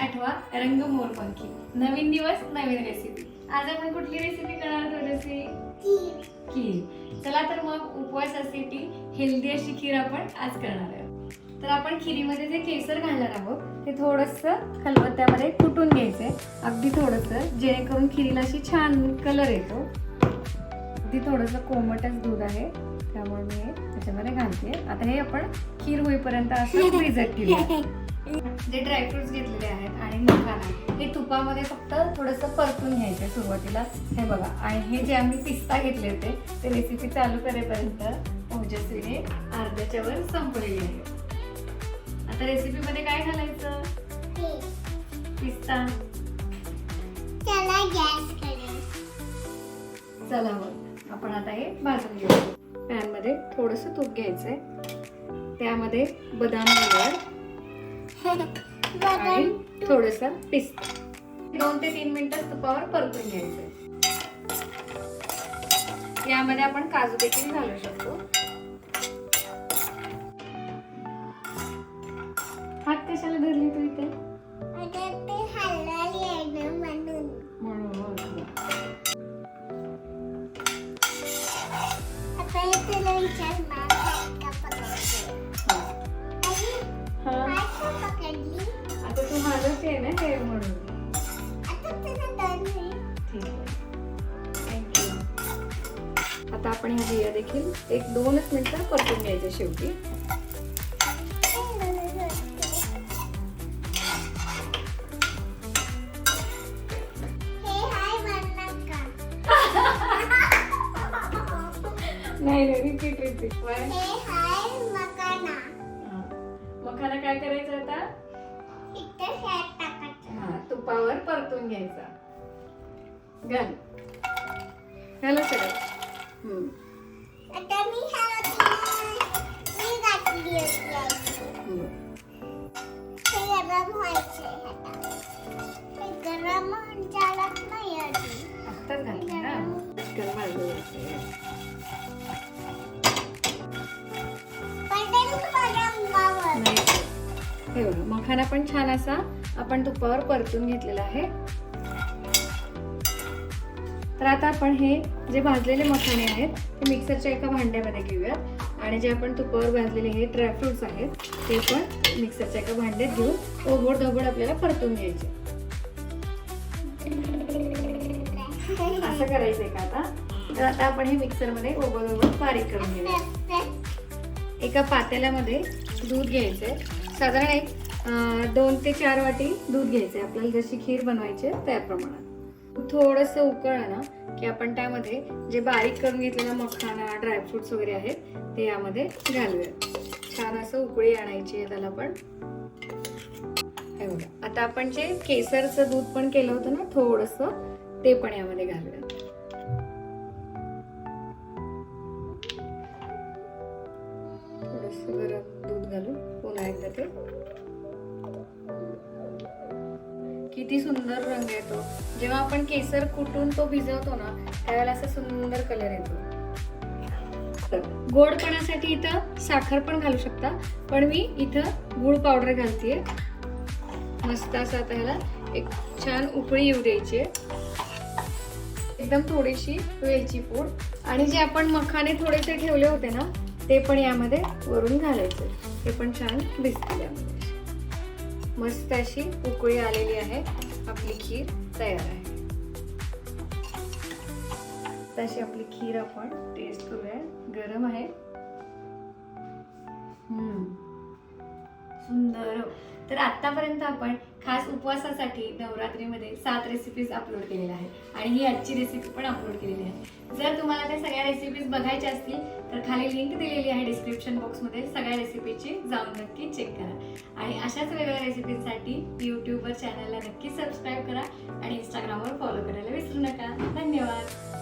आठवा रंग मोर पंखी नवीन दिवस नवीन रेसिपी आज आपण कुठली रेसिपी करणार थोडीशी रेसिपी खीर. चला तर मग उपवासासाठी हेल्दी अशी खीर आपण आज करणार आहोत. तर आपण खिरीमध्ये जे केसर घालणार आहोत ते थोडंसं खलबत्त्यामध्ये कुटून घ्यायचंय. अगदी थोडंसं जेणेकरून खिरीला अशी छान कलर येतो. अगदी थोडंसं कोमटच दूध आहे त्यामुळे मी त्याच्यामध्ये घालते. आता हे आपण खीर होईपर्यंत असं भिजत ठेवूया. जे ड्रायफ्रुट्स घेतलेले आहेत आणि मखाना हे तुपामध्ये फक्त थोडंसं परतून घ्यायचं सुरुवातीला. हे बघा आणि हे जे आम्ही पिस्ता घेतले होते ते रेसिपी चालू करेपर्यंत ओजस्वीने अर्ध्याच्या वर संपलेली आहे. आता रेसिपीमध्ये काय घालायचं? पिस्ता. गॅस चला मग आपण आता हे भाजून घेऊ. पॅनमध्ये थोडस तूप घ्यायचंय. त्यामध्ये बदाम घालूया आणि थोडस पिस्ता. दोन ते तीन मिनिटं तुपावर परतून घ्यायचंय यामध्ये आपण काजू देखील घालू शकतो. हात कशाला धरली तू इथे? म्हणून आता तू माझंच आहे ना हे म्हणून. आता तुला दोन होईल. ठीक आहे. थँक्यू आता आपण ह्या बिया देखील एक दोनच मिनिटं परतून घ्यायच्या शेवटी. हे नाही नाही रिपीट रिपीट मखाना काय करायचं आता? हा तुपावर परतून घ्यायचा. घाल. घाला सगळं. हे बघा मखाना पण छान असा आपण तुपावर परतून घेतलेला आहे. तर आता आपण हे जे भाजलेले मखाने आहेत ते मिक्सरच्या एका भांड्यामध्ये घेऊयात. आणि जे आपण तुपावर भाजलेले हे ड्रायफ्रुट्स आहेत ते पण मिक्सरच्या एका भांड्यात घेऊन ओघोड धोबड आपल्याला परतून घ्यायचे. असं करायचंय का आता? तर आता आपण हे मिक्सरमध्ये ओघोड ओघोड बारीक करून घेऊया एका पातेल्यामध्ये दूध घ्यायचंय. साधारण एक दोन ते चार वाटी दूध घ्यायचं आहे आपल्याला जशी खीर बनवायची आहे त्या प्रमाणात थोडंसं उकळलं ना की आपण त्यामध्ये जे बारीक करून घेतलेला मखाना ड्रायफ्रुट्स वगैरे आहेत ते यामध्ये घालूया. छान असं उकळी आणायची आहे त्याला पण. हे बघा. आता आपण जे केसरचं दूध पण केलं होतं ना थोडंसं ते पण यामध्ये घालूया. ते किती सुंदर रंग येतो. जेव्हा आपण केसर कुटून तो भिजवतो ना त्यावेळेला असा सुंदर कलर येतो. गोडपणासाठी इथं साखर पण घालू शकता पण मी इथं गुळ पावडर घालतेय. मस्त असं आता ह्याला एक छान उकळी येऊ द्यायची एकदम थोडीशी वेलची पूड. आणि जे आपण मखाने थोडेसे ठेवले होते ना ते पण यामध्ये वरून घालायचे. हे पण छान भिजतील मस्त अशी उकळी आलेली आहे. आपली खीर तयार आहे. तशी आपली खीर आपण टेस्ट करूया. गरम आहे. हम्म. सुंदर. तर आत्तापर्यंत आपण खास उपवासासाठी नवरात्रीमध्ये सात रेसिपीज अपलोड केलेल्या आहेत. आणि ही आजची रेसिपी पण अपलोड केलेली आहे. जर तुम्हाला त्या सगळ्या रेसिपीज बघायच्या असतील तर खाली लिंक दिलेली आहे डिस्क्रिप्शन बॉक्समध्ये सगळ्या रेसिपीची जाऊन नक्की चेक करा. आणि अशाच वेगवेगळ्या रेसिपीजसाठी यूट्यूबवर चॅनलला नक्की सबस्क्राईब करा आणि इंस्टाग्रामवर फॉलो करायला विसरू नका. धन्यवाद.